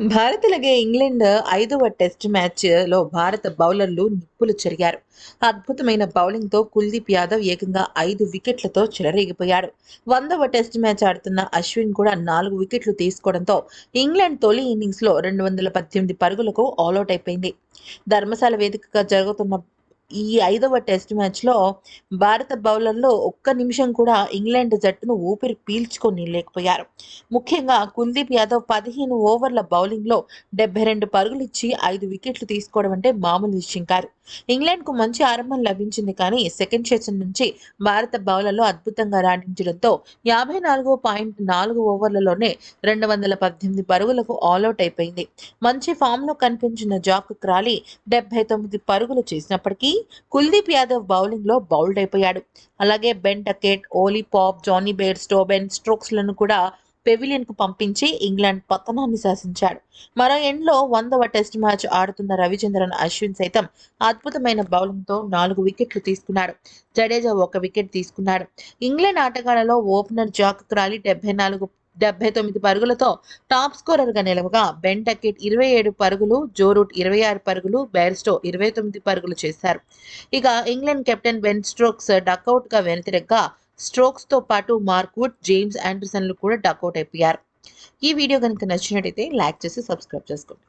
భారత్ లగే ఇంగ్లాండ్ ఐదవ టెస్ట్ మ్యాచ్లో భారత బౌలర్లు నిప్పులు చెరిగారు. అద్భుతమైన బౌలింగ్తో కుల్దీప్ యాదవ్ ఏకంగా ఐదు వికెట్లతో చెలరేగిపోయాడు. వందవ టెస్ట్ మ్యాచ్ ఆడుతున్న అశ్విన్ కూడా నాలుగు వికెట్లు తీసుకోవడంతో ఇంగ్లాండ్ తొలి ఇన్నింగ్స్లో రెండు వందల పద్దెనిమిది పరుగులకు ఆల్అౌట్ అయిపోయింది. ధర్మశాల వేదికగా జరుగుతున్న ఈ ఐదవ టెస్ట్ మ్యాచ్లో భారత బౌలర్లు ఒక్క నిమిషం కూడా ఇంగ్లాండ్ జట్టును ఊపిరి పీల్చుకొని లేకపోయారు ముఖ్యంగా కుల్దీప్ యాదవ్ పదిహేను ఓవర్ల బౌలింగ్లో డెబ్బై రెండు పరుగులు ఇచ్చి ఐదు వికెట్లు తీసుకోవడం అంటే మామూలు విషయం కాదు. ఇంగ్లాండ్కు మంచి ఆరంభం లభించింది కానీ సెకండ్ సెషన్ నుంచి భారత బౌలర్లు అద్భుతంగా రాణించడంతో యాభై నాలుగు పాయింట్ నాలుగు ఓవర్లలోనే రెండు వందల పద్దెనిమిది పరుగులకు ఆల్అౌట్ అయిపోయింది. మంచి ఫామ్లో కనిపించిన జాక్ క్రాలీ డెబ్బై తొమ్మిది పరుగులు చేసినప్పటికీ కుల్దీప్ యాదవ్ బౌలింగ్లో బౌల్డ్ అయిపోయాడు. అలాగే Ben Duckett Ollie Pope Jonny Bairstow స్టోబెన్ స్ట్రోక్స్లను కూడా పెవిలియన్కు పంపించి ఇంగ్లాండ్ పతనాన్ని శాసించాడు. మరో ఎండ్లో వందవ టెస్ట్ మ్యాచ్ ఆడుతున్న రవిచంద్రన్ అశ్విన్ సైతం అద్భుతమైన బౌలింగ్తో నాలుగు వికెట్లు తీసుకున్నాడు. జడేజా ఒక వికెట్ తీసుకున్నాడు. ఇంగ్లాండ్ ఆటగాళ్ళలో ఓపెనర్ జాక్ క్రాలీ డెబ్బై నాలుగు డెబ్బై తొమ్మిది పరుగులతో టాప్ స్కోరర్గా నిలవగా బెన్ టకెట్ ఇరవై ఏడు పరుగులు జోరూట్ ఇరవై ఆరు పరుగులు బెయిర్స్టో ఇరవై తొమ్మిది పరుగులు చేశారు. ఇక ఇంగ్లాండ్ కెప్టెన్ బెన్ స్ట్రోక్స్ డక్అవుట్గా వెనుతిరగ్గా స్ట్రోక్స్తో పాటు మార్క్వుడ్ జేమ్స్ ఆండర్సన్లు కూడా డక్అవుట్ అయిపోయారు. ఈ వీడియో కనుక నచ్చినట్టయితే లైక్ చేసి సబ్స్క్రైబ్ చేసుకోండి.